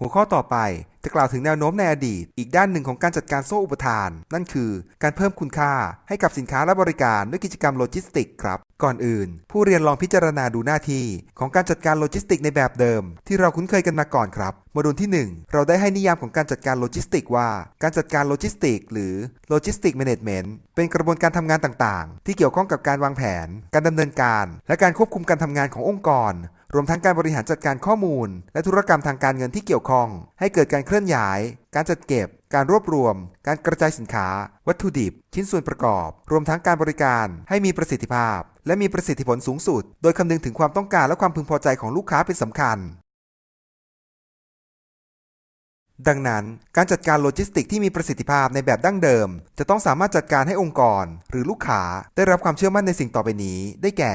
หัวข้อต่อไปจะกล่าวถึงแนวโน้มในอดีต อีกด้านหนึ่งของการจัดการโซ่อุปทาน นั่นคือการเพิ่มคุณค่าให้กับสินค้าและบริการด้วยกิจกรรมโลจิสติกส์ครับ ก่อนอื่น ผู้เรียนลองพิจารณาดูหน้าที่ของการจัดการโลจิสติกส์ในแบบเดิม ที่เราคุ้นเคยกันมาก่อนครับโมดูลที่ 1 เราได้ให้นิยามของการจัดการโลจิสติกส์ว่า การจัดการโลจิสติกส์หรือโลจิสติกแมネจเมนต์เป็นกระบวนการทำงานต่างๆ ที่เกี่ยวข้องกับการวางแผน การดำเนินการ และการควบคุมการทำงานขององค์กร รวมทั้งการบริหารจัดการข้อมูล และธุรกรรมทางการเงินที่เกี่ยวข้อง ให้เกิดการเคลื่อนย้าย การจัดเก็บ การรวบรวม การกระจายสินค้า วัตถุดิบ ชิ้นส่วนประกอบ รวมทั้งการบริการ ให้มีประสิทธิภาพ และมีประสิทธิผลสูงสุด โดยคำนึงถึงความต้องการและความพึงพอใจของลูกค้าเป็นสำคัญ ดังนั้น การจัดการโลจิสติกที่มีประสิทธิภาพในแบบดั้งเดิม จะต้องสามารถจัดการให้องค์กร หรือลูกค้าได้รับความเชื่อมั่นในสิ่งต่อไปนี้ ได้แก่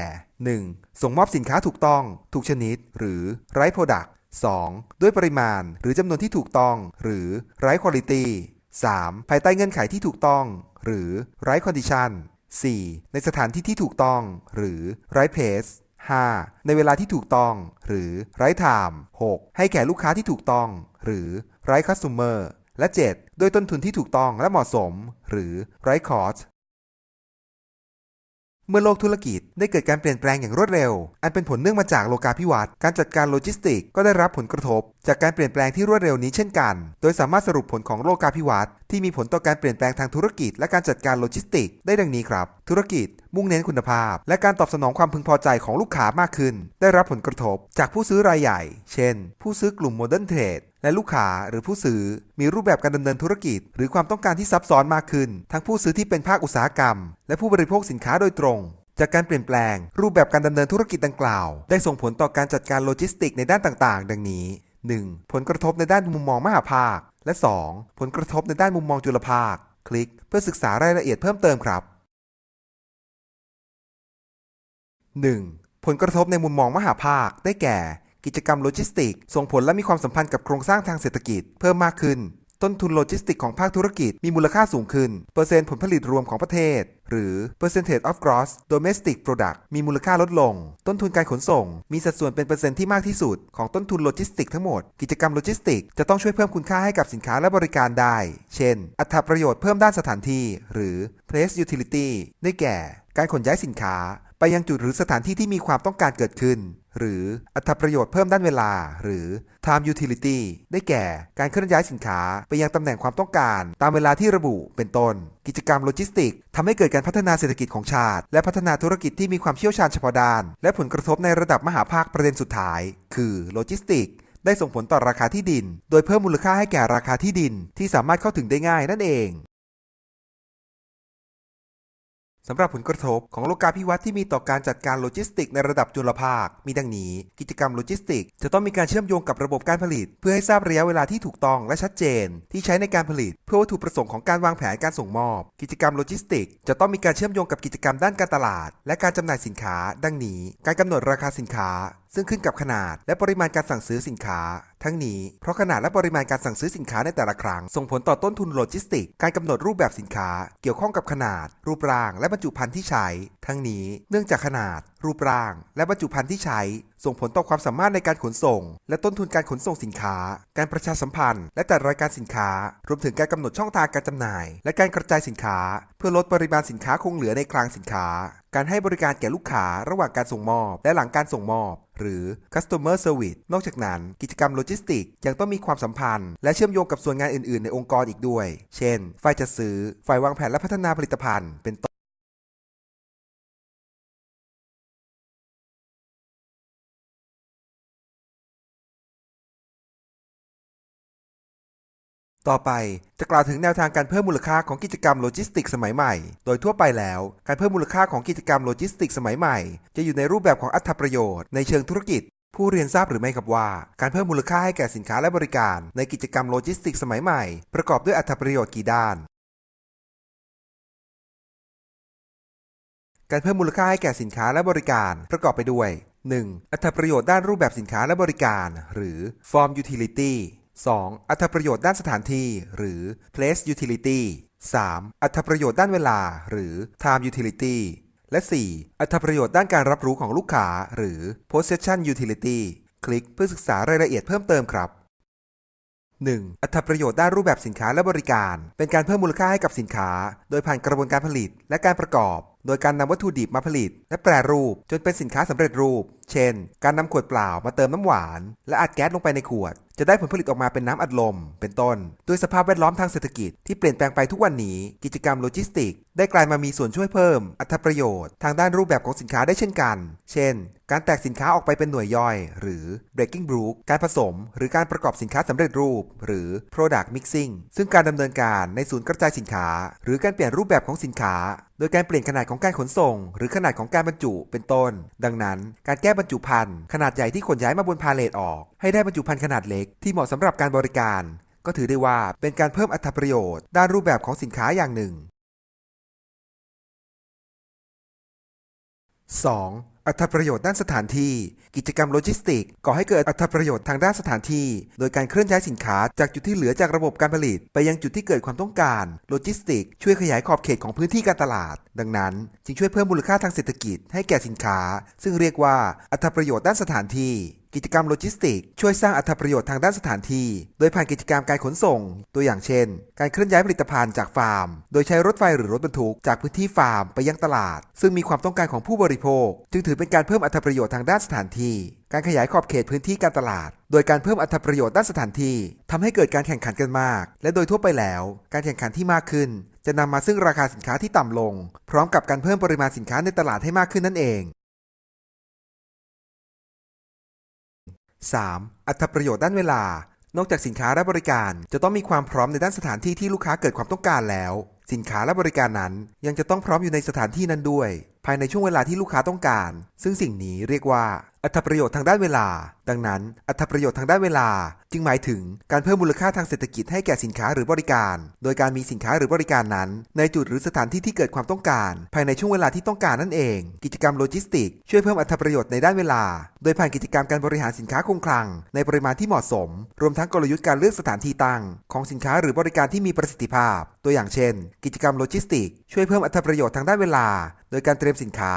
1. ส่งมอบสินค้าถูกต้อง ถูกชนิด หรือไร้โปรดักต์ 2. ด้วยปริมาณ หรือจำนวนที่ถูกต้อง หรือไร้คุณภาพ 3. ภายใต้เงื่อนไขที่ถูกต้อง หรือไร้คอนดิชัน 4. ในสถานที่ที่ถูกต้อง หรือไร้เพส 5. ในเวลาที่ถูกต้อง หรือไร้ไทม์ 6. ให้แก่ลูกค้าที่ถูกต้อง หรือไร้คัส t ูเมอร์และ 7. ด้วยต้นทุนที่ถูกต้องและเหมาะสม หรือไร้คอส เมื่อโลกธุรกิจได้เกิดการเปลี่ยนแปลงอย่างรวดเร็ว อันเป็นผลเนื่องมาจากโลกาภิวัตน์การจัดการโลจิสติก ก็ได้รับผลกระทบ จากการเปลี่ยนแปลงที่รวดเร็วนี้เช่นกัน โดยสามารถสรุปผลของโลกาภิวัตน์ที่มีผลต่อการเปลี่ยนแปลงทางธุรกิจ และการจัดการโลจิสติก ได้ดังนี้ครับ ธุรกิจ มุ่งเน้นคุณภาพ และการตอบสนองความพึงพอใจของลูกค้ามากขึ้น ได้รับผลกระทบ จากผู้ซื้อรายใหญ่ เช่น ผู้ซื้อกลุ่มโมเดิร์นเทรด และลูกค้าหรือผู้ซื้อมีรูปแบบการดำเนินธุรกิจ หรือความต้องการที่ซับซ้อนมากขึ้น ทั้งผู้ซื้อที่เป็นภาคอุตสาหกรรม และผู้บริโภคสินค้าโดยตรง จากการเปลี่ยนแปลง รูปแบบการดำเนินธุรกิจดังกล่าว ได้ส่งผลต่อการจัดการโลจิสติกในด้านต่างๆ ดังนี้ 1. ผลกระทบในด้านมุมมองมหาภาค และ 2. ผลกระทบในด้านมุมมองจุลภาค คลิกเพื่อศึกษารายละเอียดเพิ่มเติมครับ 1. ผลกระทบในมุมมองมหาภาคได้แก่ กิจกรรมโลจิสติก ส่งผลและมีความสัมพันธ์กับโครงสร้างทางเศรษฐกิจเพิ่มมากขึ้น ต้นทุนโลจิสติกของภาคธุรกิจมีมูลค่าสูงขึ้น เปอร์เซ็นต์ผลผลิตรวมของประเทศ หรือ percentage of gross domestic product มีมูลค่าลดลง ต้นทุนการขนส่ง มีสัดส่วนเป็นเปอร์เซ็นต์ที่มากที่สุดของต้นทุนโลจิสติกทั้งหมด กิจกรรมโลจิสติกจะต้องช่วยเพิ่มคุณค่าให้กับสินค้าและบริการได้ เช่น อัตราประโยชน์เพิ่มด้านสถานที่ หรือ place utility ได้แก่ การขนย้ายสินค้า ไปยังจุดหรือสถานที่ที่มีความต้องการเกิดขึ้น หรืออัตราประโยชน์เพิ่มด้านเวลา หรือ time utility ได้แก่การเคลื่อนย้ายสินค้าไปยังตำแหน่งความต้องการ ตามเวลาที่ระบุเป็นต้น กิจกรรมโลจิสติกทำให้เกิดการพัฒนาเศรษฐกิจของชาติ และพัฒนาธุรกิจที่มีความเชี่ยวชาญเฉพาะด้าน และผลกระทบในระดับมหาภาคประเด็นสุดท้าย คือโลจิสติกได้ส่งผลต่อราคาที่ดิน โดยเพิ่มมูลค่าให้แก่ราคาที่ดินที่สามารถเข้าถึงได้ง่ายนั่นเอง สำหรับผลกระทบของโลกาภิวัตน์ที่มีต่อการจัดการโลจิสติกในระดับจุลภาค มีดังนี้ กิจกรรมโลจิสติก จะต้องมีการเชื่อมโยงกับระบบการผลิต เพื่อให้ทราบระยะเวลาที่ถูกต้องและชัดเจน ที่ใช้ในการผลิต เพื่อวัตถุประสงค์ของการวางแผนการส่งมอบ กิจกรรมโลจิสติก จะต้องมีการเชื่อมโยงกับกิจกรรมด้านการตลาด และการจำหน่ายสินค้า ดังนี้ การกำหนดราคาสินค้า ซึ่งขึ้นกับขนาดและปริมาณการสั่งซื้อสินค้า ทั้งนี้เพราะขนาดและปริมาณการสั่งซื้อสินค้าในแต่ละครั้ง ส่งผลต่อต้นทุนโลจิสติก การกำหนดรูปแบบสินค้า เกี่ยวข้องกับขนาด รูปร่าง และบรรจุภัณฑ์ที่ใช้ ทั้งนี้เนื่องจากขนาด รูปร่าง และบรรจุภัณฑ์ที่ใช้ ส่งผลต่อความสามารถในการขนส่ง และต้นทุนการขนส่งสินค้า การประชาสัมพันธ์ และจัดรายการสินค้า รวมถึงการกำหนดช่องทางการจำหน่าย และการกระจายสินค้า เพื่อลดปริมาณสินค้าคงเหลือในคลังสินค้า การให้บริการแก่ลูกค้าระหว่างการส่งมอบ และหลังการส่งมอบ หรือ customer service นอกจากนั้น กิจกรรมโลจิสติกยังต้องมีความสัมพันธ์ และเชื่อมโยงกับส่วนงานอื่นๆ ในองค์กรอีกด้วย เช่น ฝ่ายจัดซื้อ ฝ่ายวางแผนและพัฒนาผลิตภัณฑ์ เป็นต้น ต่อไปจะกล่าวถึงแนวทางการเพิ่มมูลค่าของกิจกรรมโลจิสติกสมัยใหม่ โดยทั่วไปแล้ว การเพิ่มมูลค่าของกิจกรรมโลจิสติกสมัยใหม่ จะอยู่ในรูปแบบของอัตประโยชน์ในเชิงธุรกิจ ผู้เรียนทราบหรือไม่ครับว่า การเพิ่มมูลค่าให้แก่สินค้าและบริการ ในกิจกรรมโลจิสติกสมัยใหม่ ประกอบด้วยอัตประโยชน์กี่ด้าน การเพิ่มมูลค่าให้แก่สินค้าและบริการประกอบไปด้วย 1. อัตประโยชน์ด้านรูปแบบสินค้าและบริการ หรือ form utility 2. อัตประโยชน์ด้านสถานที่ หรือ place utility 3. อัตประโยชน์ด้านเวลา หรือ time utility และ 4. อัตประโยชน์ด้านการรับรู้ของลูกค้า หรือ possession utility คลิกเพื่อศึกษารายละเอียดเพิ่มเติมครับ 1. อัตประโยชน์ด้านรูปแบบสินค้าและบริการ เป็นการเพิ่มมูลค่าให้กับสินค้า โดยผ่านกระบวนการผลิตและการประกอบ โดยการนำวัตถุดิบมาผลิต และแปรรูปจนเป็นสินค้าสำเร็จรูป เช่น การนำขวดเปล่ามาเติมน้ำหวาน และอัดแก๊สลงไปในขวด จะได้ผลผลิตออกมาเป็นน้ำอัดลม เป็นต้น ด้วยสภาพแวดล้อมทางเศรษฐกิจที่เปลี่ยนแปลงไปทุกวันนี้ กิจกรรมโลจิสติก ได้กลายมามีส่วนช่วยเพิ่ม อัตราประโยชน์ ทางด้านรูปแบบของสินค้าได้เช่นกัน เช่น การแตกสินค้าออกไปเป็นหน่วยย่อย หรือ breaking brew การผสม หรือการประกอบสินค้าสำเร็จรูป หรือ product mixing ซึ่งการดำเนินการในศูนย์กระจายสินค้า หรือการเปลี่ยนรูปแบบของสินค้าโดยการเปลี่ยนขนาดของการขนส่ง หรือขนาดของการบรรจุเป็นต้น ดังนั้น การแก้บรรจุภัณฑ์ขนาดใหญ่ที่ขนย้ายมาบนพาเลทออก ให้ได้บรรจุภัณฑ์ขนาดเล็กที่เหมาะสำหรับการบริการ ก็ถือได้ว่าเป็นการเพิ่มอัตราประโยชน์ ด้านรูปแบบของสินค้าอย่างหนึ่ง 2. อัตราประโยชน์ด้านสถานที่ กิจกรรมโลจิสติก ก่อให้เกิดอัตราประโยชน์ทางด้านสถานที่ โดยการเคลื่อนย้ายสินค้าจากจุดที่เหลือจากระบบการผลิต ไปยังจุดที่เกิดความต้องการ โลจิสติก ช่วยขยายขอบเขตของพื้นที่การตลาด ดังนั้น จึงช่วยเพิ่มมูลค่าทางเศรษฐกิจให้แก่สินค้า ซึ่งเรียกว่าอัตราประโยชน์ด้านสถานที่ กิจกรรมโลจิสติก ช่วยสร้างอัตราประโยชน์ทางด้านสถานที่ โดยผ่านกิจกรรมการขนส่ง ตัวอย่างเช่น การเคลื่อนย้ายผลิตภัณฑ์จากฟาร์ม โดยใช้รถไฟหรือรถบรรทุกจากพื้นที่ฟาร์มไปยังตลาด ซึ่งมีความต้องการของผู้บริโภค จึงถือเป็นการเพิ่มอัตราประโยชน์ทางด้านสถานที่ การขยายขอบเขตพื้นที่การตลาด โดยการเพิ่มอัตราประโยชน์ด้านสถานที่ทำให้เกิดการแข่งขันกันมาก และโดยทั่วไปแล้ว การแข่งขันที่มากขึ้นจะนำมาซึ่งราคาสินค้าที่ต่ำลง พร้อมกับการเพิ่มปริมาณสินค้าในตลาดให้มากขึ้นนั่นเอง 3. อัตประโยชน์ด้านเวลา นอกจากสินค้าและบริการ จะต้องมีความพร้อมในด้านสถานที่ที่ลูกค้าเกิดความต้องการแล้ว สินค้าและบริการนั้น ยังจะต้องพร้อมอยู่ในสถานที่นั้นด้วย ภายในช่วงเวลาที่ลูกค้าต้องการ ซึ่งสิ่งนี้เรียกว่าอัตประโยชน์ทางด้านเวลา ดังนั้น อัตประโยชน์ทางด้านเวลา จึงหมายถึงการเพิ่มมูลค่าทางเศรษฐกิจให้แก่สินค้าหรือบริการ โดยการมีสินค้าหรือบริการนั้น ในจุดหรือสถานที่ที่เกิดความต้องการ ภายในช่วงเวลาที่ต้องการนั่นเอง กิจกรรมโลจิสติก ช่วยเพิ่มอัตประโยชน์ในด้านเวลา โดยผ่านกิจกรรมการบริหารสินค้าคงคลัง ในปริมาณที่เหมาะสม รวมทั้งกลยุทธ์การเลือกสถานที่ตั้ง ของสินค้าหรือบริการที่มีประสิทธิภาพ ตัวอย่างเช่น กิจกรรมโลจิสติก ช่วยเพิ่มอัตประโยชน์ทางด้านเวลาโดยการเตรียมสินค้า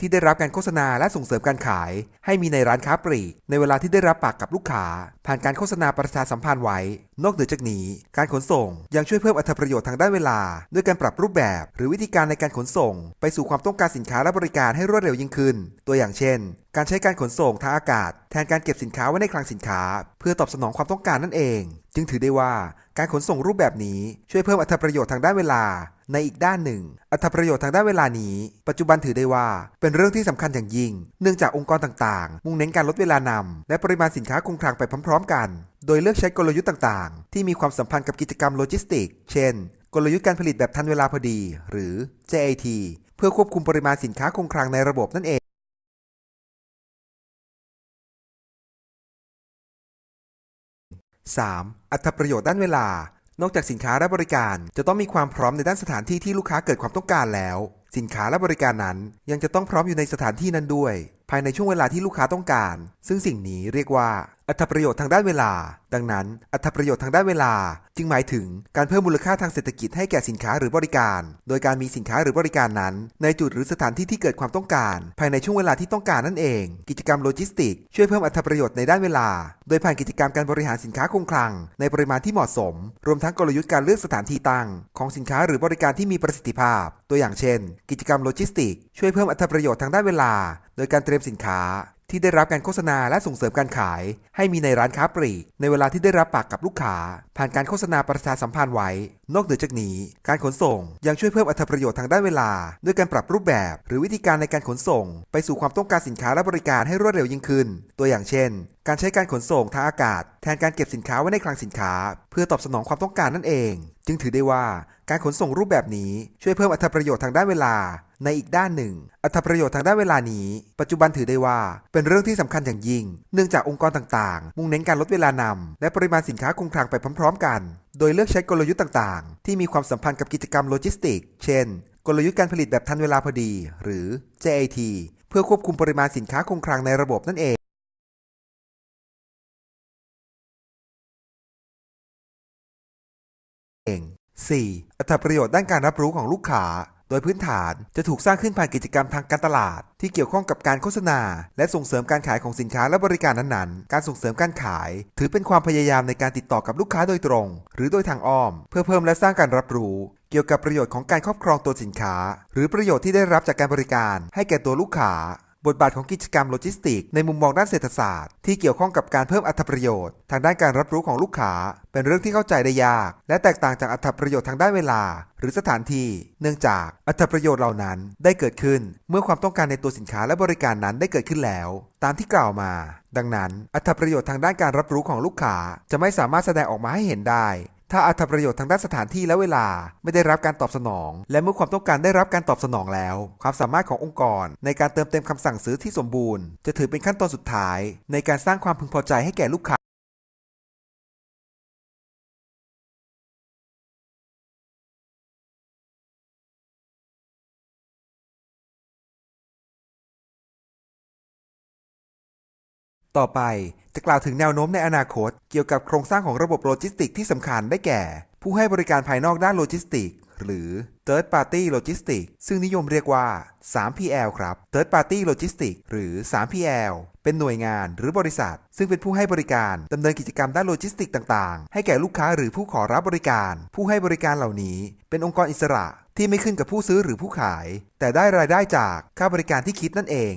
ที่ได้รับการโฆษณาและส่งเสริมการขาย ให้มีในร้านค้าปลีก ในเวลาที่ได้รับปากกับลูกค้า ผ่านการโฆษณาประชาสัมพันธ์ไว้ นอกเหนือจากนี้ การขนส่งยังช่วยเพิ่มอัตราประโยชน์ทางด้านเวลา ด้วยการปรับรูปแบบ หรือวิธีการในการขนส่ง ไปสู่ความต้องการสินค้าและบริการให้รวดเร็วยิ่งขึ้น ตัวอย่างเช่น การใช้การขนส่งทางอากาศ แทนการเก็บสินค้าไว้ในคลังสินค้า เพื่อตอบสนองความต้องการนั่นเอง จึงถือได้ว่า การขนส่งรูปแบบนี้ช่วยเพิ่มอัตราประโยชน์ทางด้านเวลา ในอีกด้านหนึ่ง อัตประโยชน์ทางด้านเวลานี้ ปัจจุบันถือได้ว่า เป็นเรื่องที่สำคัญอย่างยิ่ง เนื่องจากองค์กรต่างๆ มุ่งเน้นการลดเวลานำและปริมาณสินค้าคงคลังไปพร้อม ๆ กัน โดยเลือกใช้กลยุทธ์ต่างๆ ที่มีความสัมพันธ์กับกิจกรรมโลจิสติก เช่น กลยุทธ์การผลิตแบบทันเวลาพอดี หรือ JAT เพื่อควบคุมปริมาณสินค้าคงคลังในระบบนั่นเอง 3. อัตประโยชน์ด้านเวลา นอกจากสินค้าและบริการจะต้องมีความพร้อมในด้านสถานที่ที่ลูกค้าเกิดความต้องการแล้ว สินค้าและบริการนั้น ยังจะต้องพร้อมอยู่ในสถานที่นั้นด้วย ภายในช่วงเวลาที่ลูกค้าต้องการ ซึ่งสิ่งนี้เรียกว่า อัตประโยชน์ทางด้านเวลา ดังนั้น อัตประโยชน์ทางด้านเวลา จึงหมายถึงการเพิ่มมูลค่าทางเศรษฐกิจให้แก่สินค้าหรือบริการ โดยการมีสินค้าหรือบริการนั้น ในจุดหรือสถานที่ที่เกิดความต้องการ ภายในช่วงเวลาที่ต้องการนั่นเอง กิจกรรมโลจิสติก ช่วยเพิ่มอัตประโยชน์ในด้านเวลา โดยผ่านกิจกรรมการบริหารสินค้าคงคลัง ในปริมาณที่เหมาะสม รวมทั้งกลยุทธ์การเลือกสถานที่ตั้ง ของสินค้าหรือบริการที่มีประสิทธิภาพ ตัวอย่างเช่น กิจกรรมโลจิสติก ช่วยเพิ่มอัตประโยชน์ทางด้านเวลา โดยการเตรียมสินค้า ที่ได้รับการโฆษณาและส่งเสริมการขาย ให้มีในร้านค้าปลีก ในเวลาที่ได้รับปากกับลูกค้า ผ่านการโฆษณาประชาสัมพันธ์ไว้ นอกเหนือจากนี้ การขนส่งยังช่วยเพิ่มอัตราประโยชน์ทางด้านเวลา ด้วยการปรับรูปแบบ หรือวิธีการในการขนส่ง ไปสู่ความต้องการสินค้าและบริการให้รวดเร็วยิ่งขึ้น ตัวอย่างเช่น การใช้การขนส่งทางอากาศ แทนการเก็บสินค้าไว้ในคลังสินค้า เพื่อตอบสนองความต้องการนั่นเอง จึงถือได้ว่าการขนส่งรูปแบบนี้ช่วยเพิ่มอัตราประโยชน์ทางด้านเวลา ในอีกด้านหนึ่ง อัตราประโยชน์ทางด้านเวลานี้ ปัจจุบันถือได้ว่า เป็นเรื่องที่สำคัญอย่างยิ่ง เนื่องจากองค์กรต่างๆ มุ่งเน้นการลดเวลานำและปริมาณสินค้าคงคลังไปพร้อม ๆ กัน โดยเลือกใช้กลยุทธ์ต่างๆ ที่มีความสัมพันธ์กับกิจกรรมโลจิสติก เช่น กลยุทธ์การผลิตแบบทันเวลาพอดี หรือ JAT เพื่อควบคุมปริมาณสินค้าคงคลังในระบบนั่นเอง 4. อัตราประโยชน์ด้านการรับรู้ของลูกค้า โดยพื้นฐานจะถูกสร้างขึ้นผ่านกิจกรรมทางการตลาด ที่เกี่ยวข้องกับการโฆษณา และส่งเสริมการขายของสินค้าและบริการนั้นๆ การส่งเสริมการขาย ถือเป็นความพยายามในการติดต่อกับลูกค้าโดยตรง หรือโดยทางอ้อม เพื่อเพิ่มและสร้างการรับรู้ เกี่ยวกับประโยชน์ของการครอบครองตัวสินค้า หรือประโยชน์ที่ได้รับจากการบริการ ให้แก่ตัวลูกค้า บทบาทของกิจกรรมโลจิสติก ในมุมมองด้านเศรษฐศาสตร์ที่เกี่ยวข้องกับการเพิ่มอัตประโยชน์ ทางด้านการรับรู้ของลูกค้า เป็นเรื่องที่เข้าใจได้ยาก และแตกต่างจากอัตประโยชน์ทางด้านเวลา หรือสถานที่ เนื่องจากอัตประโยชน์เหล่านั้นได้เกิดขึ้น เมื่อความต้องการในตัวสินค้าและบริการนั้นได้เกิดขึ้นแล้ว ตามที่กล่าวมา ดังนั้น อัตประโยชน์ทางด้านการรับรู้ของลูกค้าจะไม่สามารถแสดงออกมาให้เห็นได้ ถ้าอัตประโยชน์ทางด้านสถานที่และเวลาไม่ได้รับการตอบสนอง และเมื่อความต้องการได้รับการตอบสนองแล้ว ความสามารถขององค์กร ในการเติมเต็มคำสั่งซื้อที่สมบูรณ์ จะถือเป็นขั้นตอนสุดท้าย ในการสร้างความพึงพอใจให้แก่ลูกค้า ต่อไปจะกล่าวถึงแนวโน้มในอนาคต เกี่ยวกับโครงสร้างของระบบโลจิสติกที่สำคัญได้แก่ ผู้ให้บริการภายนอกด้านโลจิสติก หรือ Third Party Logistics ซึ่งนิยมเรียกว่า 3PL ครับ Third Party Logistics หรือ 3PL เป็นหน่วยงานหรือบริษัท ซึ่งเป็นผู้ให้บริการดำเนินกิจกรรมด้านโลจิสติกต่างๆ ให้แก่ลูกค้าหรือผู้ขอรับบริการ ผู้ให้บริการเหล่านี้ เป็นองค์กรอิสระที่ไม่ขึ้นกับผู้ซื้อหรือผู้ขาย แต่ได้รายได้จากค่าบริการที่คิดนั่นเอง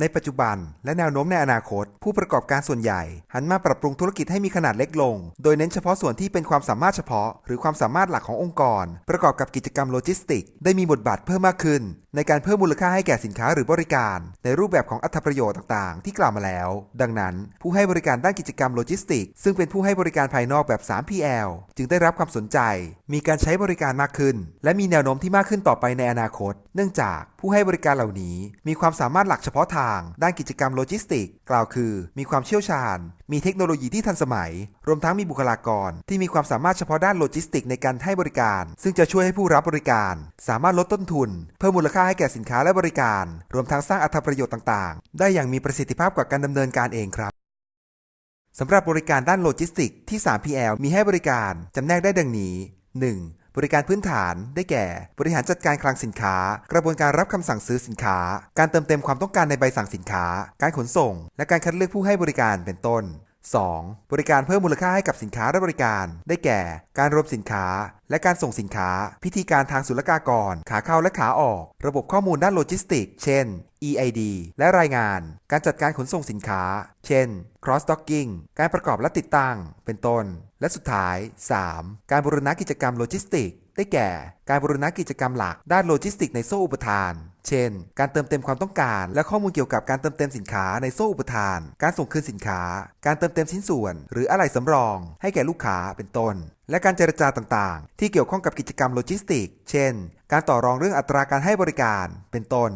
ในปัจจุบันและแนวโน้มในอนาคต ผู้ประกอบการส่วนใหญ่ หันมาปรับปรุงธุรกิจให้มีขนาดเล็กลง โดยเน้นเฉพาะส่วนที่เป็นความสามารถเฉพาะ หรือความสามารถหลักขององค์กร ประกอบกับกิจกรรมโลจิสติก ได้มีบทบาทเพิ่มมากขึ้น ในการเพิ่มมูลค่าให้แก่สินค้าหรือบริการ ในรูปแบบของอัตประโยชน์ต่างๆ ที่กล่าวมาแล้ว ดังนั้น ผู้ให้บริการด้านกิจกรรมโลจิสติก ซึ่งเป็นผู้ให้บริการภายนอกแบบ 3PL จึงได้รับความสนใจ มีการใช้บริการมากขึ้น และมีแนวโน้มที่มากขึ้นต่อไปในอนาคต เนื่องจาก ผู้ให้บริการเหล่านี้มีความสามารถหลักเฉพาะทางด้านกิจกรรมโลจิสติก กล่าวคือ มีความเชี่ยวชาญ มีเทคโนโลยีที่ทันสมัย รวมทั้งมีบุคลากร ที่มีความสามารถเฉพาะด้านโลจิสติกในการให้บริการ ซึ่งจะช่วยให้ผู้รับบริการ สามารถลดต้นทุน เพิ่มมูลค่าให้แก่สินค้าและบริการ รวมทั้งสร้างอัตประโยชน์ต่างๆ ได้อย่างมีประสิทธิภาพกว่าการดำเนินการเองครับสำหรับบริการด้านโลจิสติกที่ 3PL มีให้บริการจำแนกได้ดังนี้ 1. บริการพื้นฐานได้แก่ บริหารจัดการคลังสินค้า กระบวนการรับคำสั่งซื้อสินค้า การเติมเต็มความต้องการในใบสั่งสินค้า การขนส่ง และการคัดเลือกผู้ให้บริการเป็นต้น 2. บริการเพิ่มมูลค่าให้กับสินค้าและบริการ ได้แก่ การรวมสินค้า และการส่งสินค้า พิธีการทางศุลกากร ขาเข้าและขาออก ระบบข้อมูลด้านโลจิสติก เช่น EID และรายงาน การจัดการขนส่งสินค้า เช่น cross docking การประกอบและติดตั้ง เป็นต้น และสุดท้าย 3. การบูรณะกิจกรรมโลจิสติก ได้แก่ การบูรณะกิจกรรมหลักด้านโลจิสติกในโซ่อุปทาน เช่น การเติมเต็มความต้องการ และข้อมูลเกี่ยวกับการเติมเต็มสินค้าในโซ่อุปทาน การส่งคืนสินค้า การเติมเต็มชิ้นส่วน หรืออะไหล่สำรอง ให้แก่ลูกค้า เป็นต้น และการเจรจาต่างๆ ที่เกี่ยวข้องกับกิจกรรมโลจิสติก เช่น การต่อรองเรื่องอัตราการให้บริการ เป็นต้น